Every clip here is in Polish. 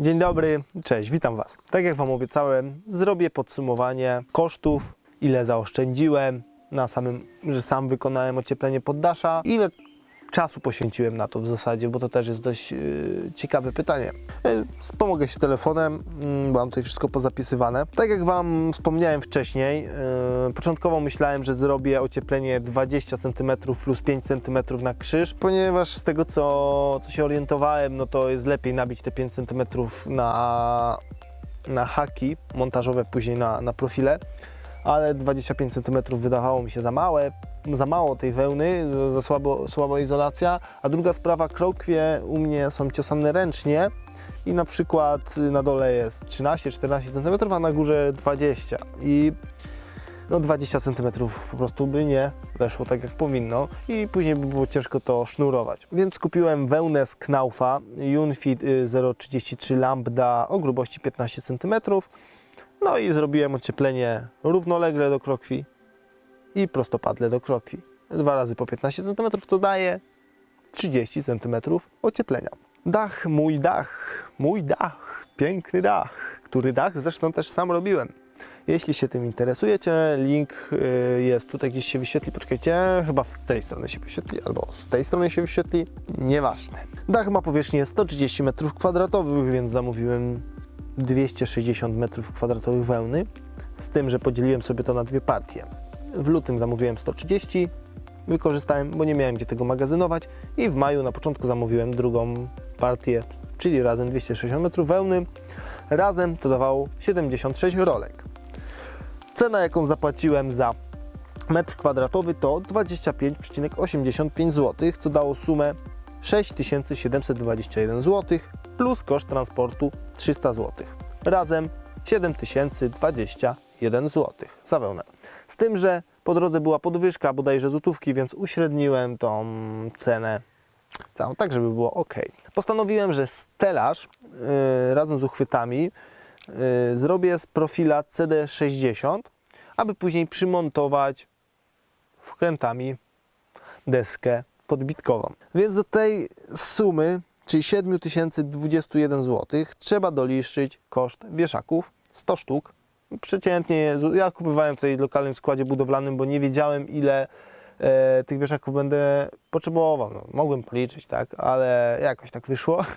Dzień dobry, cześć, witam Was. Tak jak Wam obiecałem, zrobię podsumowanie kosztów, ile zaoszczędziłem na samym, że sam wykonałem ocieplenie poddasza, ile czasu poświęciłem na to w zasadzie, bo to też jest dość yy, ciekawe pytanie. Yy, Wspomogę się telefonem, yy, bo mam tutaj wszystko pozapisywane. Tak jak Wam wspomniałem wcześniej, yy, początkowo myślałem, że zrobię ocieplenie 20 cm plus 5 cm na krzyż, ponieważ z tego co, co się orientowałem, no to jest lepiej nabić te 5 cm na, na haki montażowe, później na, na profile. Ale 25 cm wydawało mi się za małe, za mało tej wełny, za- słabo, słaba izolacja. A druga sprawa, krokwie u mnie są ciosane ręcznie i na przykład na dole jest 13-14 cm, a na górze 20 i no 20 cm po prostu by nie weszło tak jak powinno i później by było ciężko to sznurować. Więc kupiłem wełnę z Knaufa Unfit y, 033 Lambda o grubości 15 cm. No i zrobiłem ocieplenie równolegle do krokwi i prostopadle do krokwi. Dwa razy po 15 cm to daje 30 cm ocieplenia. Dach, mój dach, mój dach, piękny dach, który dach zresztą też sam robiłem. Jeśli się tym interesujecie, link y, jest tutaj gdzieś się wyświetli, poczekajcie, chyba z tej strony się wyświetli, albo z tej strony się wyświetli, nieważne. Dach ma powierzchnię 130 m2, więc zamówiłem 260 m2 wełny, z tym, że podzieliłem sobie to na dwie partie. W lutym zamówiłem 130, wykorzystałem, bo nie miałem gdzie tego magazynować i w maju na początku zamówiłem drugą partię, czyli razem 260 m wełny. Razem to dawało 76 rolek. Cena, jaką zapłaciłem za metr kwadratowy to 25,85 zł, co dało sumę 6721 zł plus koszt transportu 300 zł. Razem 7021 zł za wełnę. Z tym, że po drodze była podwyżka bodajże złotówki, więc uśredniłem tą cenę całą, tak żeby było ok. Postanowiłem, że stelaż yy, razem z uchwytami yy, zrobię z profila CD60, aby później przymontować wkrętami deskę podbitkową. Więc do tej sumy, czyli 7021 zł, trzeba doliczyć koszt wieszaków 100 sztuk. Przeciętnie, ja kupowałem w lokalnym składzie budowlanym, bo nie wiedziałem ile e, tych wieszaków będę potrzebował. No, mogłem policzyć, tak, ale jakoś tak wyszło.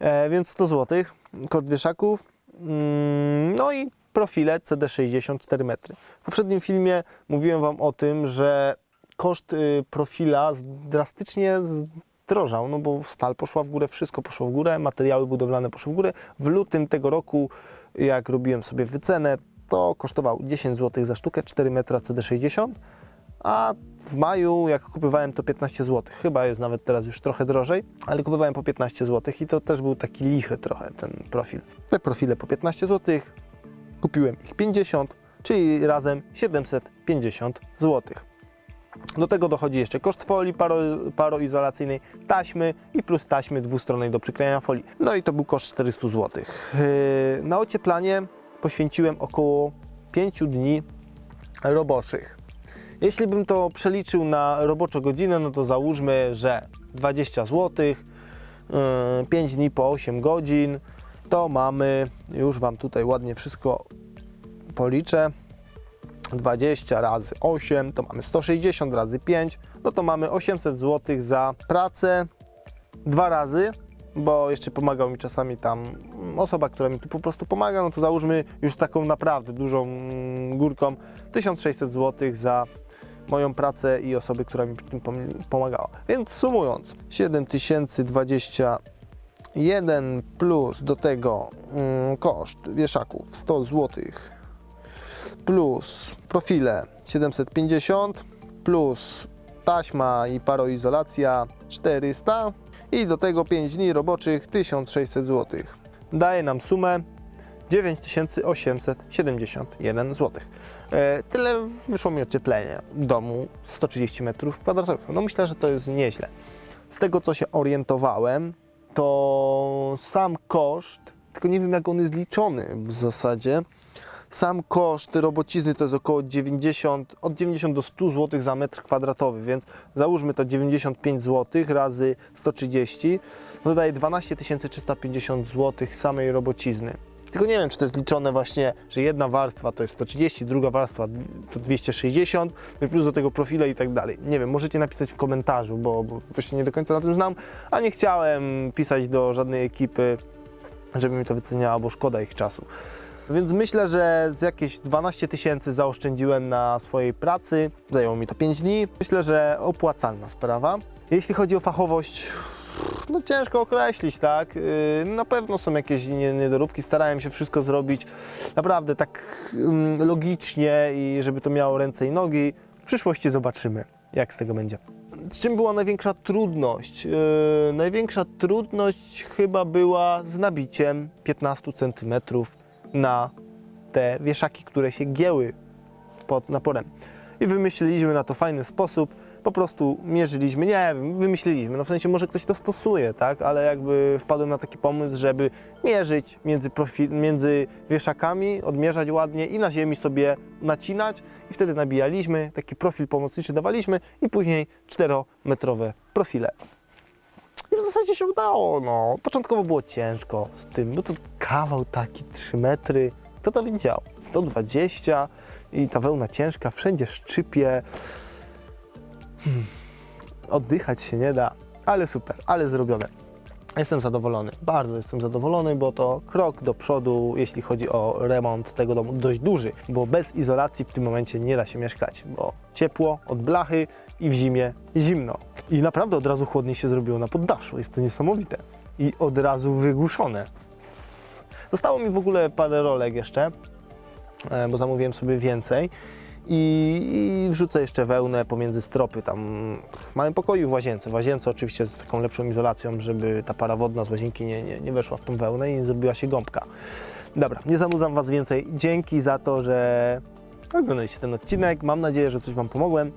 E, więc 100 zł, koszt wieszaków. Mm, no i profile CD60 4 metry. W poprzednim filmie mówiłem Wam o tym, że koszt y, profila drastycznie zdrożał, no bo stal poszła w górę, wszystko poszło w górę, materiały budowlane poszły w górę. W lutym tego roku, jak robiłem sobie wycenę, to kosztował 10 zł za sztukę, 4 metra CD60, a w maju, jak kupowałem, to 15 zł. Chyba jest nawet teraz już trochę drożej, ale kupowałem po 15 zł i to też był taki lichy trochę ten profil. Te profile po 15 zł, kupiłem ich 50, czyli razem 750 zł. Do tego dochodzi jeszcze koszt folii paro, paroizolacyjnej, taśmy i plus taśmy dwustronnej do przyklejania folii. No i to był koszt 400 zł. Yy, Na ocieplanie poświęciłem około 5 dni roboczych. Jeśli bym to przeliczył na roboczą godzinę, no to załóżmy, że 20 zł, 5 dni po 8 godzin, to mamy, już Wam tutaj ładnie wszystko policzę, 20 razy 8 to mamy 160 razy 5, no to mamy 800 zł za pracę dwa razy, bo jeszcze pomagał mi czasami tam osoba, która mi tu po prostu pomaga, no to załóżmy już taką naprawdę dużą mm, górką 1600 zł za moją pracę i osoby, która mi przy tym pom- pomagała. Więc sumując 7021 plus do tego mm, koszt wieszaków 100 złotych plus profile 750 plus taśma i paroizolacja 400 i do tego 5 dni roboczych 1600 zł. Daje nam sumę 9871 zł. E, tyle wyszło mi ocieplenie domu 130 m2. No myślę, że to jest nieźle. Z tego co się orientowałem, to sam koszt, tylko nie wiem jak on jest liczony w zasadzie, sam koszt robocizny to jest około 90, od 90 do 100 zł za metr kwadratowy, więc załóżmy to 95 zł razy 130, to daje 12 350 zł samej robocizny. Tylko nie wiem, czy to jest liczone właśnie, że jedna warstwa to jest 130, druga warstwa to 260, no plus do tego profile i tak dalej. Nie wiem, możecie napisać w komentarzu, bo, bo, się nie do końca na tym znam, a nie chciałem pisać do żadnej ekipy, żeby mi to wyceniała, bo szkoda ich czasu. Więc myślę, że z jakieś 12 tysięcy zaoszczędziłem na swojej pracy. Zajęło mi to 5 dni. Myślę, że opłacalna sprawa. Jeśli chodzi o fachowość, no ciężko określić, tak? Yy, Na pewno są jakieś nie- niedoróbki. Starałem się wszystko zrobić naprawdę tak ym, logicznie i żeby to miało ręce i nogi. W przyszłości zobaczymy, jak z tego będzie. Z czym była największa trudność? Yy, największa trudność chyba była z nabiciem 15 cm na te wieszaki, które się gięły pod naporem. I wymyśliliśmy na to fajny sposób. Po prostu mierzyliśmy, nie wymyśliliśmy, no w sensie może ktoś to stosuje, tak, ale jakby wpadłem na taki pomysł, żeby mierzyć między, między wieszakami, odmierzać ładnie i na ziemi sobie nacinać i wtedy nabijaliśmy, taki profil pomocniczy dawaliśmy i później 4-metrowe profile. I w zasadzie się udało, no. Początkowo było ciężko z tym, bo to kawał taki 3 metry. Kto to widział? 120 i ta wełna ciężka, wszędzie szczypie. Hmm. Oddychać się nie da, ale super, ale zrobione. Jestem zadowolony, bardzo jestem zadowolony, bo to krok do przodu, jeśli chodzi o remont tego domu, dość duży, bo bez izolacji w tym momencie nie da się mieszkać, bo ciepło od blachy i w zimie zimno. I naprawdę od razu chłodniej się zrobiło na poddaszu, jest to niesamowite. I od razu wygłuszone. Zostało mi w ogóle parę rolek jeszcze, e, bo zamówiłem sobie więcej. I, I wrzucę jeszcze wełnę pomiędzy stropy tam w małym pokoju w łazience. W łazience oczywiście z taką lepszą izolacją, żeby ta para wodna z łazienki nie, nie, nie weszła w tą wełnę i nie zrobiła się gąbka. Dobra, nie zanudzam Was więcej. Dzięki za to, że oglądaliście ten odcinek. Mam nadzieję, że coś Wam pomogłem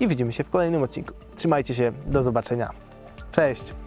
i widzimy się w kolejnym odcinku. Trzymajcie się, do zobaczenia. Cześć!